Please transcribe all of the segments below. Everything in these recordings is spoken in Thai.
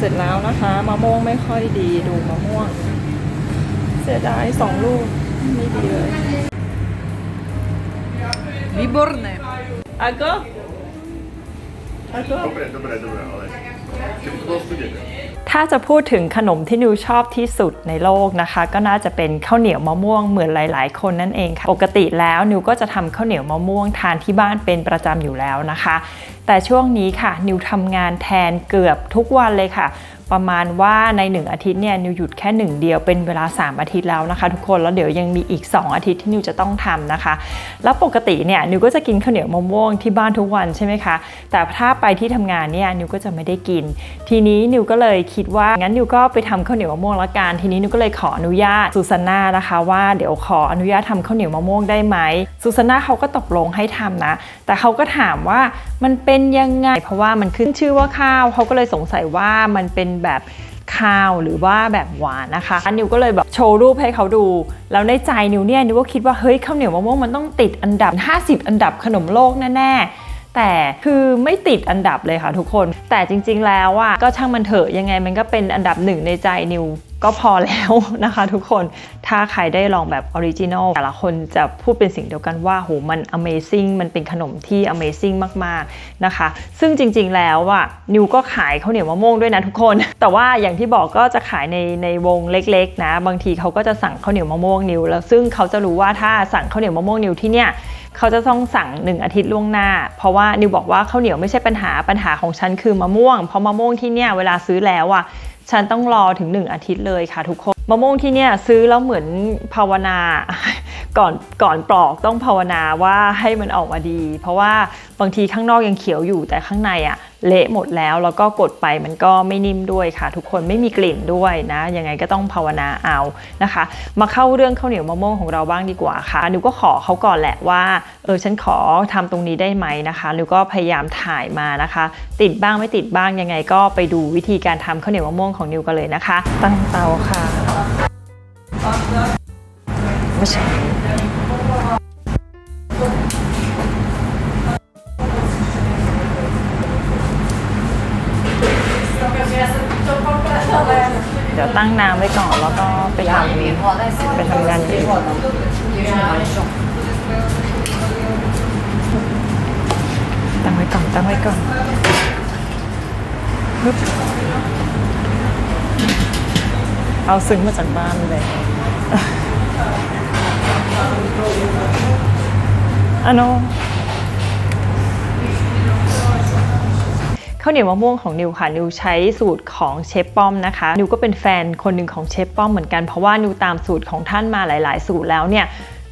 เสร็จแล้วนะคะมะม่วงไม่ค่อยดีดูมะม่วง เสียดายสองลูกไม่ดีเลย Výborné. Ako? Ako? Dobré, dobré, dobré, ale kdyby to bylo studěné. ถ้าจะพูดถึงขนมที่นิวชอบที่สุดในโลกนะคะ ก็น่าจะเป็นข้าวเหนียวมะม่วงเหมือนหลาย ๆ คนนั่นเองค่ะปกติแล้วนิวก็จะทำข้าวเหนียวมะม่วงทานที่บ้านเป็นประจำอยู่แล้วนะคะ แต่ช่วงนี้ค่ะ นิวทำงานแทนเกือบทุกวันเลยค่ะ ประมาณว่าใน 1 อาทิตย์เนี่ยนิวหยุดแค่ 1 เดียวเป็นเวลา 3 อาทิตย์แล้วนะคะ ทุกคนแล้วเดี๋ยวยังมีอีก 2 อาทิตย์ที่นิวจะต้องทำนะคะ แล้วปกติเนี่ยนิวก็จะกินข้าวเหนียวมะม่วงที่บ้านทุกวันใช่ไหมคะแต่ถ้าไปที่ทำงานเนี่ยนิวก็จะไม่ได้กิน ทีนี้นิวก็เลยคิดว่างั้นนิวก็ไปทำข้าวเหนียวมะม่วงละกันทีนี้นิวก็เลยขออนุญาตซูซาน่านะคะ ว่าเดี๋ยวขออนุญาตทำข้าวเหนียวมะม่วงได้ไหมซูซาน่าเขาก็ตกลงให้ทำนะ แต่เขาก็ถามว่ามันเป็นยังไง เพราะว่ามันขึ้นชื่อว่าข้าวเขาก็เลยสงสัยว่ามันเป็นแบบข้าวหรือว่าแบบหวานนะคะนิวก็เลยแบบโชว์รูปให้เขาดู แล้วในใจนิวเนี่ยนิวก็คิดว่าเฮ้ยข้าวเหนียวมะม่วงมันต้องติดอันดับ 50 อันดับขนมโลกแน่แต่คือไม่ติดอันดับเลยค่ะทุกคน แต่จริงๆแล้วอะก็ช่างมันเถอะยังไงมันก็เป็นอันดับหนึ่งในใจนิว ก็พอแล้วนะคะทุกคน ถ้าใครได้ลองแบบออริจินอลแต่ละคนจะพูดเป็นสิ่งเดียวกันว่าโหมัน Amazing มันเป็นขนมที่ Amazing มากๆนะคะ ซึ่งจริงๆแล้วอะนิวก็ขายข้าวเหนียวมะม่วงด้วยนะทุกคน แต่ว่าอย่างที่บอกก็จะขายในในวงเล็กๆ นะ บางทีเขาก็จะสั่งข้าวเหนียวมะม่วงนิวแล้วซึ่งเขาจะรู้ว่าถ้าสั่งข้าวเหนียวมะม่วงนิวที่เนี่ยเขาจะต้องสั่ง1อาทิตย์ล่วงหน้า เพราะว่านิวบอกว่าข้าวเหนียวไม่ใช่ปัญหาปัญหาของฉันคือมะม่วง เพราะมะม่วงที่เนี่ยเวลาซื้อแล้วอะ ฉันต้องรอถึง 1 อาทิตย์เลยค่ะทุกคน มะม่วงที่เนี่ยซื้อแล้วเหมือนภาวนาก่อนก่อนปลอกต้องภาวนาว่าให้มันออกมาดี เพราะว่าบางทีข้างนอกยังเขียวอยู่แต่ข้างในอะเละหมดแล้วแล้วก็กดไปมันก็ไม่นิ่มด้วยค่ะ ทุกคนไม่มีกลิ่นด้วยนะยังไงก็ต้องภาวนาเอานะคะ มาเข้าเรื่องข้าวเหนียวมะม่วงของเราบ้างดีกว่าค่ะนิวก็ขอเขาก่อนแหละว่าเออฉันขอทำตรงนี้ได้ไหมนะคะนิวก็พยายามถ่ายมานะคะ ติดบ้างไม่ติดบ้างยังไงก็ไปดูวิธีการทำข้าวเหนียวมะม่วงของนิวกันเลยนะคะ ตั้งเตาค่ะ ไม่ใช่เดี๋ยวตั้งน้ำไว้ก่อนแล้วก็ไปทำไปทำงานอื่นตั้งไว้ก่อนตั้งไว้ก่อนปึ๊บเอาซึ้งมาจากบ้านเลย อะโนข้าวเหนียวมะม่วงของนิวค่ะ นิวใช้สูตรของเชฟป้อมนะคะ นิวก็เป็นแฟนคนหนึ่งของเชฟป้อมเหมือนกันเพราะว่านิวตามสูตรของท่านมาหลาย ๆ สูตรแล้วเนี่ย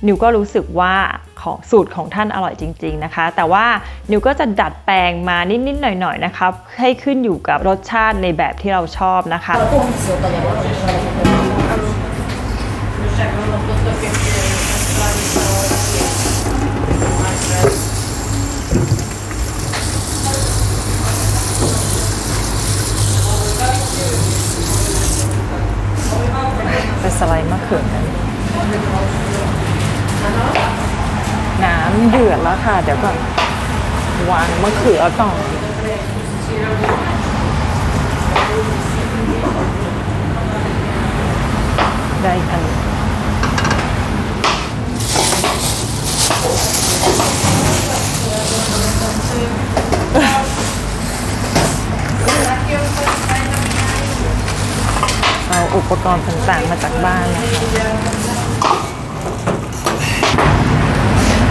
นิวก็รู้สึกว่าของสูตรของท่านอร่อยจริง ๆนะคะ แต่ว่านิวก็จะดัดแปลงมานิด ๆ หน่อย ๆ นะคะให้ขึ้นอยู่กับรสชาติในแบบที่เราชอบนะคะ ไปสไลด์มะเขือกันน้ำเดือดแล้วค่ะ เดี๋ยวก่อนวางมะเขือก่อนได้อัน เอาอุปกรณ์ต่างๆมาจากบ้านนะคะ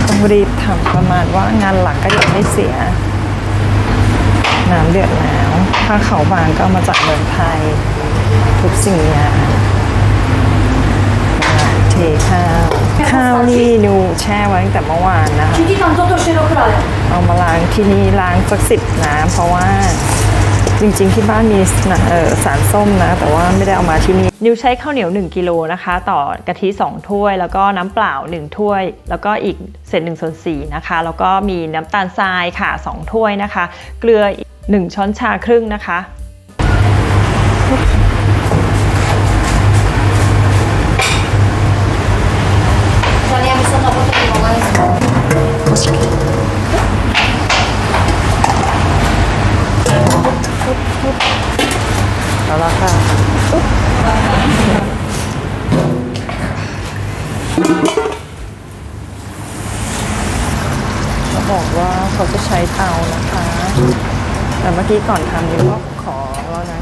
ต้องรีบทำประมาณว่างานหลักก็ยังไม่เสีย น้ำเดือดแล้วถ้าเขาบางก็เอามาจากเมืองไทย ทุกสิ่งอย่างเทข้าวข้าวนี่นิวแช่ไว้ตั้งแต่เมื่อวานนะคะ Všichni tam toto šero kraje. เอามาล้างที่นี่ล้างสักสิบน้ำเพราะว่า จริงๆ ที่บ้านมีสารส้มนะ แต่ว่าไม่ได้เอามาที่นี่นิวใช้ข้าวเหนียว 1กิโลนะคะ ต่อกะทิ2ถ้วย แล้วก็น้ำเปล่า 1 ถ้วย แล้วก็อีกเศษ1ส่วน4นะคะ แล้วก็มีน้ำตาลทรายค่ะ 2 ถ้วยนะคะ เกลือ 1 ช้อนชาครึ่งนะคะ เขาบอกว่าเขาจะใช้เตานะคะ แต่เมื่อกี้ก่อนทำนี่ก็ขอแล้วนะ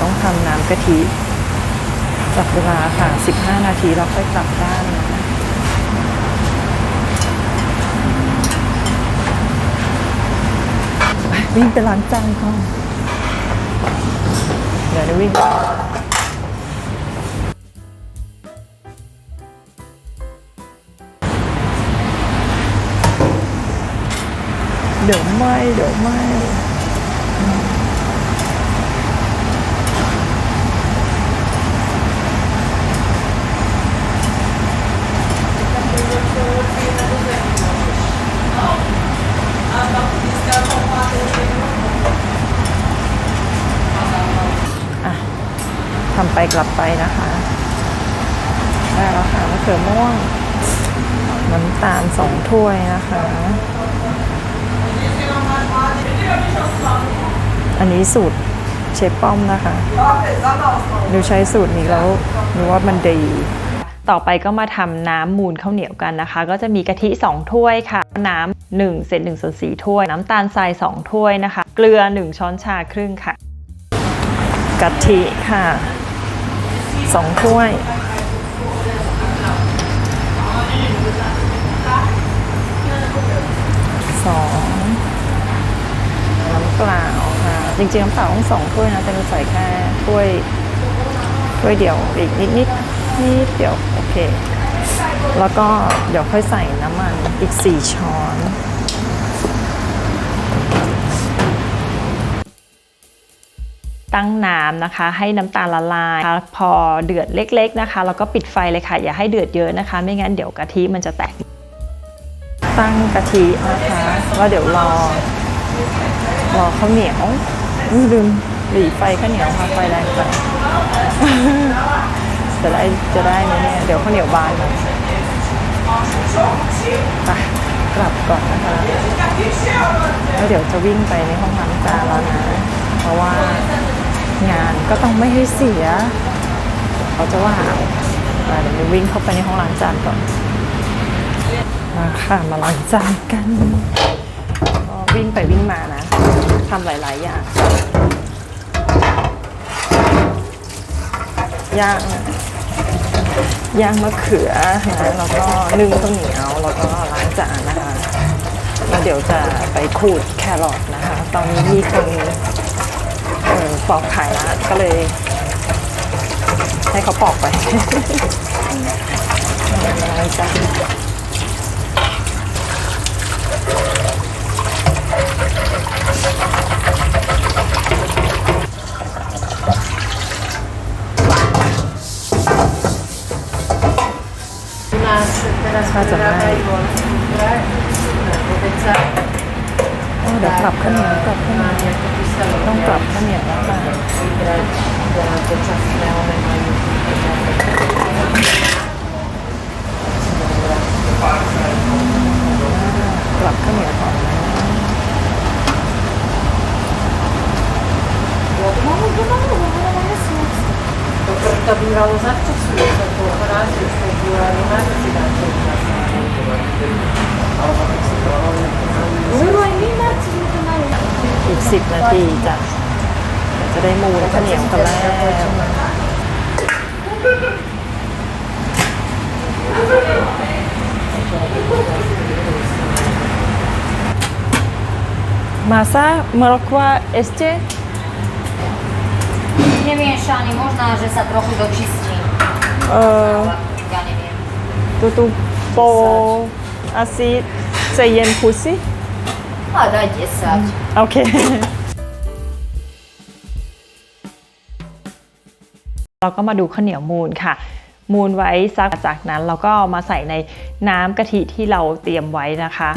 ต้องทำน้ำกะทิจับเวลาค่ะ 15 นาทีแล้วค่อยกลับด้านนะวิ่งไปล้างจานก่อนเดี๋ยวจะวิ่ง ดี๋ยวไม่เดี๋ยวไม่ทำไปกลับไปนะคะได้แล้วค่ะมะเขือม่วงน้ำตาลสองถ้วยนะคะ อันนี้สูตรเชฟป้อมนะคะหนูใช้สูตรนี้แล้วหนูว่ามันดีต่อไปก็มาทำน้ำมูลข้าวเหนียวกันนะคะ ก็จะมีกะทิ 2 ถ้วยค่ะ น้ำ1เศษ1ส่วน4ถ้วย น้ำตาลทราย 2 ถ้วยนะคะ เกลือ 1 ช้อนชาครึ่งค่ะ กะทิค่ะสองถ้วย สองน้ำเปล่าค่ะ จริงๆน้ำเปล่าต้องสองถ้วยนะแต่เราใส่แค่ถ้วยถ้วยเดียวอีกนิดนิดนิดเดียวโอเค แล้วก็เดี๋ยวค่อยใส่น้ำมันอีกสี่ช้อนตั้งน้ำนะคะ ให้น้ำตาลละลายพอเดือดเล็ก ๆนะคะแล้วก็ปิดไฟเลยค่ะ อย่าให้เดือดเยอะนะคะ ไม่งั้นเดี๋ยวกะทิมันจะแตก ตั้งกะทินะคะแล้วเดี๋ยวรอรอข้าวเหนียว อุ๊ยลืมหลีไฟข้าวเหนียวค่ะไฟแรงไปจะได้จะได้ไหมเนี่ยเดี๋ยวข้าวเหนียวบานเลยไปกลับก่อนนะคะแล้วเดี๋ยวจะวิ่งไปในห้องล้างจานแล้วนะเพราะว่างานก็ต้องไม่ให้เสียเขาจะว่าเอาเดี๋ยวไปวิ่งเข้าไปในห้องล้างจานก่อนมาค่ะมาล้างจานกันก็วิ่งไปวิ่งมานะ ทำหลาย ๆ อย่าง ย่าง ย่างมะเขือนะแล้วก็นึ่งข้าวเหนียว แล้วก็ล้างจานนะคะแล้วเดี๋ยวจะไปขูดแครอทนะคะ ตอนนี้มีคนเออปอกขายละก็เลย ให้เขาปอกไปล้างจาาจะไม่โอ้เดี๋ยวกลับข้าวเหนียวกลับข้าวเหนียวต้องกลับข้าวเหนียวแล้วค่ะลับข้าวเหนียวก่อนนะ Capiralo zawsze słyszę, bo raz już to była animacja na to. Była animacja, że to mają. อีก สิบนาทีจ้ะเดี๋ยวจะได้มูนข้าวเหนียวกันแล้วมาซาเมรกวาเอสเจ Nie mieszanie, można, że za trochę doczyści. เอ่อ Ja nie wiem. ตูตูโปอาซิเซเยนพุซิ A daj 10. โอเคเราก็มาดูข้าวเหนียวมูนค่ะ มูนไว้สักจากนั้นเราก็เอามาใส่ในน้ำกะทิที่เราเตรียมไว้นะคะ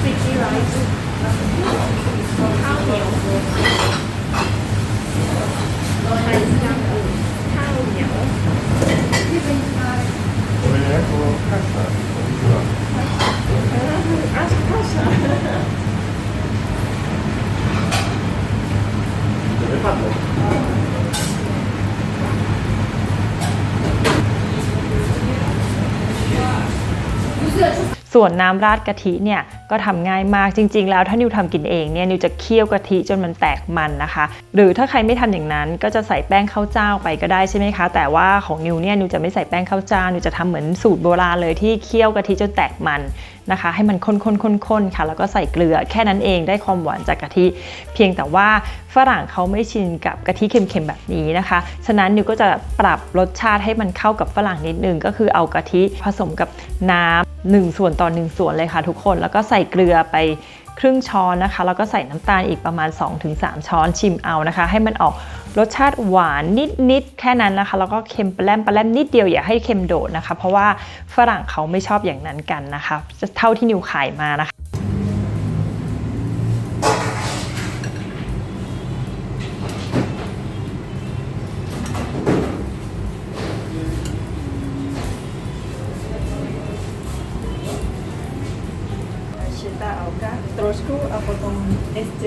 Sticky rice. ข้าวเหนียวต่อไปจังอูข้าวเหนียวที่เป็นข้าวこれね、このカッター実はあ、そうそうレパート这。 ส่วนน้ำราดกะทิเนี่ยก็ทำง่ายมากจริง ๆ แล้วถ้านิวทำกินเองเนี่ยนิวจะเคี่ยวกะทิจนมันแตกมันนะคะ หรือถ้าใครไม่ทำอย่างนั้นก็จะใส่แป้งข้าวเจ้าไปก็ได้ใช่ไหมคะ แต่ว่าของนิวเนี่ยนิวจะไม่ใส่แป้งข้าวเจ้านิวจะทำเหมือนสูตรโบราณเลยที่เคี่ยวกะทิจนแตกมันนะคะ ให้มันข้นๆๆๆค่ะ แล้วก็ใส่เกลือแค่นั้นเองได้ความหวานจากกะทิ เพียงแต่ว่าฝรั่งเขาไม่ชินกับกะทิเค็มๆแบบนี้นะคะ ฉะนั้นนิวก็จะปรับรสชาติให้มันเข้ากับฝรั่งนิดนึงก็คือเอากะทิผสมกับน้ำ หนึ่งส่วนต่อหนึ่งส่วนเลยค่ะทุกคน แล้วก็ใส่เกลือไปครึ่งช้อนนะคะ แล้วก็ใส่น้ำตาลอีกประมาณ 2-3 ช้อนชิมเอานะคะ ให้มันออกรสชาติหวานนิดๆแค่นั้นนะคะ แล้วก็เค็มปลาแรมปลาแรมนิดเดียวอย่าให้เค็มโดดนะคะ เพราะว่าฝรั่งเขาไม่ชอบอย่างนั้นกันนะคะจะเท่าที่นิวขายมานะคะ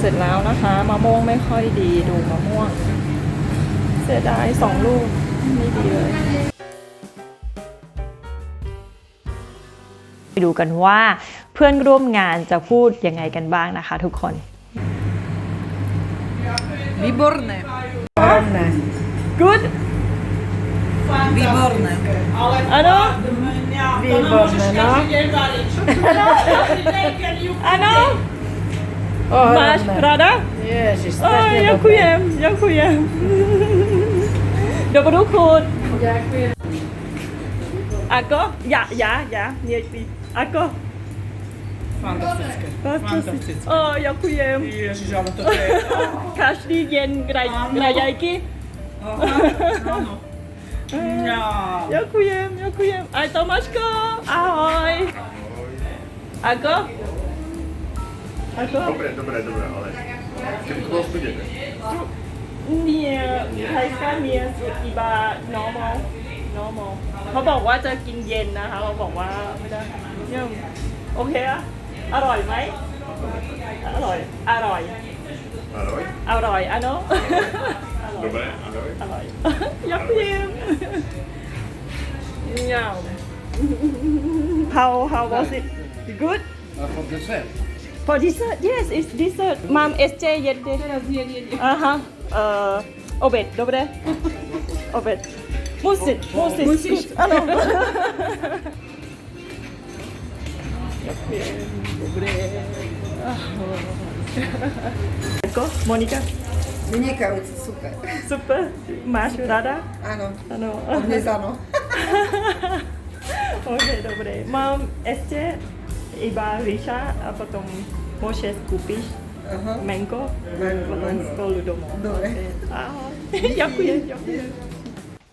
เสร็จแล้วนะคะมะม่วงไม่ค่อยดีดูมะม่วง เสียดายสองลูกไม่ดีเลย ไปดูกันว่าเพื่อนร่วมงานจะพูดยังไงกันบ้างนะคะทุกคน Výborné. Rovné. Good Výborné. ano Výborné, no. ano O, Masz radna. rada? Jest, O, strasznie dziękuję, dziękuję. Dobry chód. dobre. Dziękuję. Ako? Ja, ja, ja, nie ty. Ako? Fantastyckie. Fantastyckie. O, dziękuję. Jezus, ale to jest. Każdy dzień graj, A, no. grajajki. No, no. no, no. Ja. Dziękuję, dziękuję. A Tomaszko, ahoj. Ako? Ako? Dobre, dobre, dobre, ale keby to bolo studené. Nie, thajska nie iba normal normal เขาบอกว่าจะกินเย็นนะคะ เราบอกว่าไม่ได้เนี่ยโอเคอะอร่อยไหม อร่อย อร่อย Ahoj. อร่อยอะเนาะ Dobre, ahoj. อร่อยยักเย็มเงา How how was it good For dessert. For dessert yes it's dessert mam SJ jedne aha uh, obed dobre obed musit musit Musisz. good ano dobre Ako, Monika? Vynikajúci, super. Super. Máš rada? Áno, Áno. dnes áno. Ok, dobre. Mám ešte iba ríša a potom môžeš kúpiš Aha. mango Mango, potom mango. spolu domov. Dobre. Ahoj. ďakujem, ďakujem.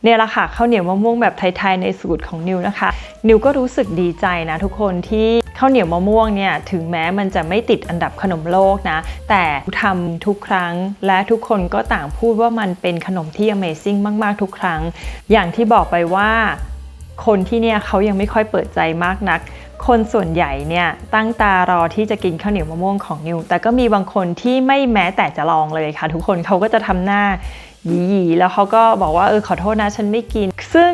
เนี่ยแหละค่ะข้าวเหนียวมะม่วงแบบไทยๆในสูตรของนิวนะคะ นิวก็รู้สึกดีใจนะทุกคนที่ข้าวเหนียวมะม่วงเนี่ยถึงแม้มันจะไม่ติดอันดับขนมโลกนะ แต่ทำทุกครั้ง และทุกคนก็ต่างพูดว่ามันเป็นขนมที่ Amazing มาก ๆ ทุกครั้ง อย่างที่บอกไปว่า คนที่เนี่ยเขายังไม่ค่อยเปิดใจมากนัก คนส่วนใหญ่เนี่ยตั้งตารอที่จะกินข้าวเหนียวมะม่วงของนิว แต่ก็มีบางคนที่ไม่แม้แต่จะลองเลยค่ะ ทุกคนเขาก็จะทำหน้าหยีๆแล้วเขาก็บอกว่าเออขอโทษนะฉันไม่กิน ซึ่ง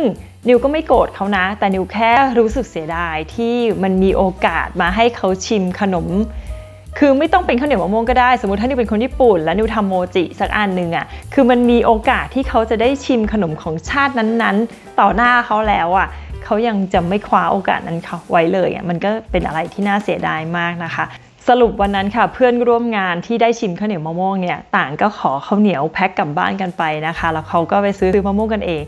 นิวก็ไม่โกรธเขานะ แต่นิวแค่รู้สึกเสียดายที่มันมีโอกาสมาให้เขาชิมขนม คือไม่ต้องเป็นข้าวเหนียวมะม่วงก็ได้ สมมติถ้านิวเป็นคนญี่ปุ่น แล้วนิวทำโมจิสักอันหนึ่งอะ่ะคือมันมีโอกาสที่เขาจะได้ชิมขนมของชาตินั้นๆ ต่อหน้าเขาแล้วอะ่ะเขายังจะไม่คว้าโอกาสนั้นเขาไว้เลยอะ่ะมันก็เป็นอะไรที่น่าเสียดายมากนะคะ สรุปวันนั้นค่ะเพื่อนร่วมงานที่ได้ชิมข้าวเหนียวมะม่วงเนี่ยต่างก็ขอข้าวเหนียวแพ็คกลับบ้านกันไปนะคะ แล้วเขาก็ไปซื้อมะม่วงกันเอง